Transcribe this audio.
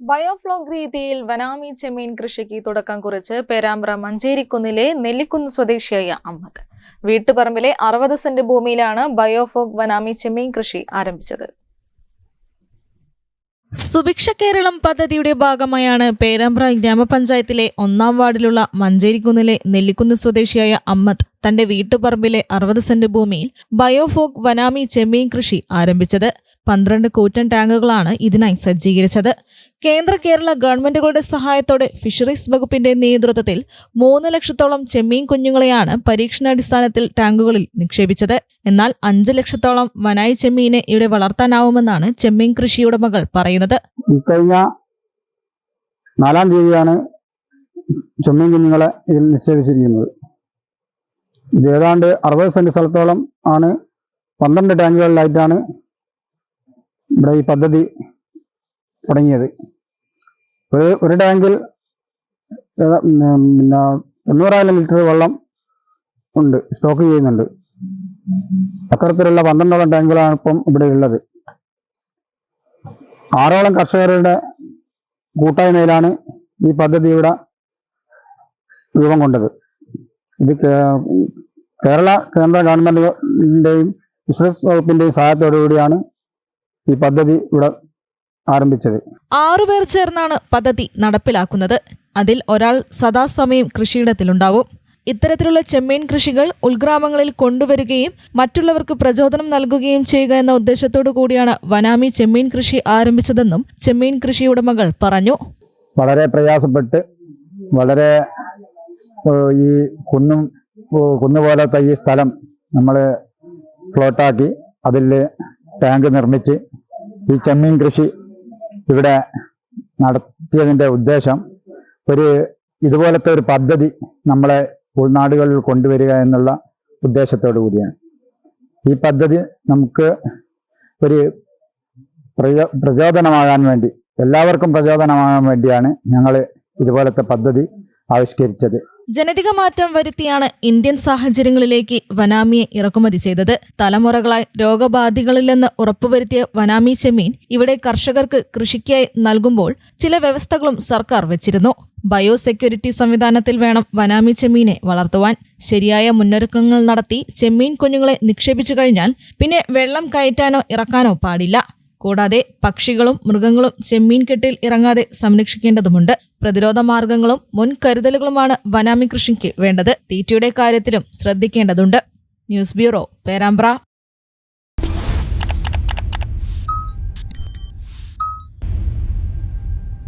ബയോഫ്ലോഗ് രീതിയിൽ വനാമി ചെമ്മീൻ കൃഷിക്ക് തുടക്കം കുറിച്ച് പേരാമ്പ്ര മഞ്ചേരിക്കുന്നിലെ നെല്ലിക്കുന്ന് സ്വദേശിയായ അമ്മദ് വീട്ടുപറമ്പിലെ അറുപത് സെന്റ് ഭൂമിയിലാണ് ബയോഫോഗ് വനാമി ചെമ്മീൻ കൃഷി ആരംഭിച്ചത്. സുഭിക്ഷ കേരളം പദ്ധതിയുടെ ഭാഗമായാണ് പേരാമ്പ്ര ഗ്രാമപഞ്ചായത്തിലെ ഒന്നാം വാർഡിലുള്ള മഞ്ചേരിക്കുന്നിലെ നെല്ലിക്കുന്ന് സ്വദേശിയായ അമ്മദ് തന്റെ വീട്ടുപറമ്പിലെ അറുപത് സെന്റ് ഭൂമിയിൽ ബയോഫോക് വനാമി ചെമ്മീൻ കൃഷി ആരംഭിച്ചത്. പന്ത്രണ്ട് കൂറ്റൻ ടാങ്കുകളാണ് ഇതിനായി സജ്ജീകരിച്ചത്. കേന്ദ്ര കേരള ഗവൺമെന്റുകളുടെ സഹായത്തോടെ ഫിഷറീസ് വകുപ്പിന്റെ നേതൃത്വത്തിൽ മൂന്ന് ലക്ഷത്തോളം ചെമ്മീൻ കുഞ്ഞുങ്ങളെയാണ് പരീക്ഷണാടിസ്ഥാനത്തിൽ ടാങ്കുകളിൽ നിക്ഷേപിച്ചത്. എന്നാൽ അഞ്ച് ലക്ഷത്തോളം വനായി ചെമ്മീനെ ഇവിടെ വളർത്താനാവുമെന്നാണ് ചെമ്മീൻ കൃഷിയുടമകൾ പറയുന്നത്. ഇക്കഴിഞ്ഞ നാലാം തീയതിയാണ് ചെമ്മീൻ കുഞ്ഞുങ്ങളെ ഇതിൽ നിക്ഷേപിച്ചിരിക്കുന്നത്. ഇത് ഏതാണ്ട് അറുപത് സെന്റ് സ്ഥലത്തോളം ആണ് പന്ത്രണ്ട് ടാങ്കുകളിലായിട്ടാണ് ഇവിടെ ഈ പദ്ധതി തുടങ്ങിയത്. ഒരു ഒരു ടാങ്കിൽ പിന്നെ തൊണ്ണൂറായിരം ലിറ്റർ വെള്ളം ഉണ്ട് സ്റ്റോക്ക് ചെയ്യുന്നുണ്ട്. അത്തരത്തിലുള്ള പന്ത്രണ്ടോളം ടാങ്കുകളാണ് ഇപ്പം ഇവിടെ ഉള്ളത്. ആറോളം കർഷകരുടെ കൂട്ടായ്മയിലാണ് ഈ പദ്ധതി ഇവിടെ രൂപം കൊണ്ടത്. ഇത് കേരള കേന്ദ്ര ഗവൺമെന്റിന്റെയും ബിസിനസ് വകുപ്പിന്റെയും സഹായത്തോടുകൂടിയാണ് ഈ പദ്ധതി ഇവിടെ ആരംഭിച്ചത്. ആറുപേർ ചേർന്നാണ് പദ്ധതി നടപ്പിലാക്കുന്നത്. അതിൽ ഒരാൾ സദാസമയം കൃഷിയിടത്തിലുണ്ടാവും. ഇത്തരത്തിലുള്ള ചെമ്മീൻ കൃഷികൾ ഉൾഗ്രാമങ്ങളിൽ കൊണ്ടുവരികയും മറ്റുള്ളവർക്ക് പ്രചോദനം നൽകുകയും ചെയ്യുക എന്ന ഉദ്ദേശത്തോടു കൂടിയാണ് വനാമി ചെമ്മീൻ കൃഷി ആരംഭിച്ചതെന്നും ചെമ്മീൻ കൃഷി ഉടമകൾ പറഞ്ഞു. വളരെ പ്രയാസപ്പെട്ട് വളരെ ഈ കുന്നും കുന്നുപോലത്തെ ഈ സ്ഥലം നമ്മൾ ഫ്ലോട്ടാക്കി അതിൽ ടാങ്ക് നിർമ്മിച്ച് ഈ ചെമ്മീൻ കൃഷി ഇവിടെ നടത്തിയതിന്റെ ഉദ്ദേശം ഒരു ഇതുപോലത്തെ ഒരു പദ്ധതി നമ്മളെ ഉൾനാടുകളിൽ കൊണ്ടുവരിക എന്നുള്ള ഉദ്ദേശത്തോടു കൂടിയാണ്. ഈ പദ്ധതി നമുക്ക് ഒരു പ്രചോ പ്രചോദനമാകാൻ വേണ്ടി എല്ലാവർക്കും പ്രചോദനമാകാൻ വേണ്ടിയാണ് ഞങ്ങൾ ഇതുപോലത്തെ പദ്ധതി ആവിഷ്കരിച്ചത്. ജനിതക മാറ്റം വരുത്തിയാണ് ഇന്ത്യൻ സാഹചര്യങ്ങളിലേക്ക് വനാമിയെ ഇറക്കുമതി ചെയ്തത്. തലമുറകളായി രോഗബാധികളില്ലെന്ന് ഉറപ്പുവരുത്തിയ വനാമി ചെമ്മീൻ ഇവിടെ കർഷകർക്ക് കൃഷിക്കായി നൽകുമ്പോൾ ചില വ്യവസ്ഥകളും സർക്കാർ വെച്ചിരുന്നു. ബയോസെക്യൂരിറ്റി സംവിധാനത്തിൽ വേണം വനാമി ചെമ്മീനെ വളർത്തുവാൻ. ശരിയായ മുന്നൊരുക്കങ്ങൾ നടത്തി ചെമ്മീൻ കുഞ്ഞുങ്ങളെ നിക്ഷേപിച്ചു കഴിഞ്ഞാൽ പിന്നെ വെള്ളം കയറ്റാനോ ഇറക്കാനോ പാടില്ല. കൂടാതെ പക്ഷികളും മൃഗങ്ങളും ചെമ്മീൻ കെട്ടിൽ ഇറങ്ങാതെ സംരക്ഷിക്കേണ്ടതുണ്ട് പ്രതിരോധ മാർഗങ്ങളും മുൻകരുതലുകളുമാണ് വനാമി കൃഷിക്ക് വേണ്ടത്. തീറ്റയുടെ കാര്യത്തിലും ശ്രദ്ധിക്കേണ്ടതുണ്ട്. News bureau Perambra.